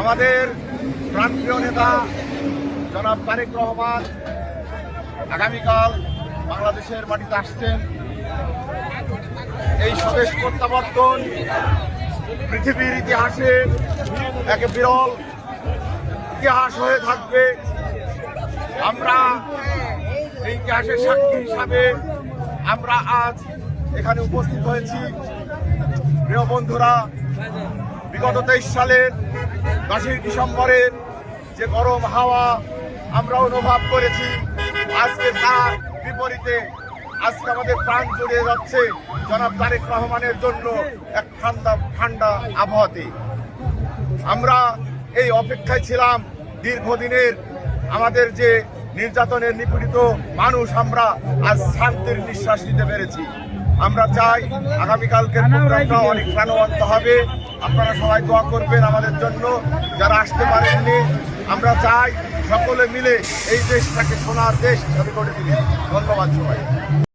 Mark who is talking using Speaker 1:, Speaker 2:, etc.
Speaker 1: আমাদের প্রান্তীয় নেতা জনাব তারেক রহমান আগামীকাল বাংলাদেশের মাটিতে আসছেন। এই স্বদেশ প্রত্যাবর্তন পৃথিবীর ইতিহাসে এক বিরল ইতিহাস হয়ে থাকবে। আমরা এই ইতিহাসের সাক্ষী হিসাবে আমরা আজ এখানে উপস্থিত হয়েছি। প্রিয় বন্ধুরা বিগত তেইশ সালের দশই ডিসেম্বরের যে গরম হাওয়া আমরা অনুভব করেছি। আজকে তার বিপরীতে আজকে আমাদের প্রাণ জড়িয়ে যাচ্ছে জনাব তারেক রহমানের জন্য এক ঠান্ডা ঠান্ডা আবহাওয়াতে। আমরা এই অপেক্ষায় ছিলাম দীর্ঘদিনের আমাদের যে নির্যাতনের নিপীড়িত মানুষ আমরা আজ শান্তির নিঃশ্বাস নিতে পেরেছি। আমরা চাই আগামীকালকে প্রোগ্রামটা অনেক প্রাণবন্ত হবে। আপনারা সবাই দোয়া করবেন আমাদের জন্য। যারা আসতে পারেননি, আমরা চাই সকলে মিলে এই দেশটাকে সোনার দেশ হিসাবে করে তুলি ধন্যবাদ সবাই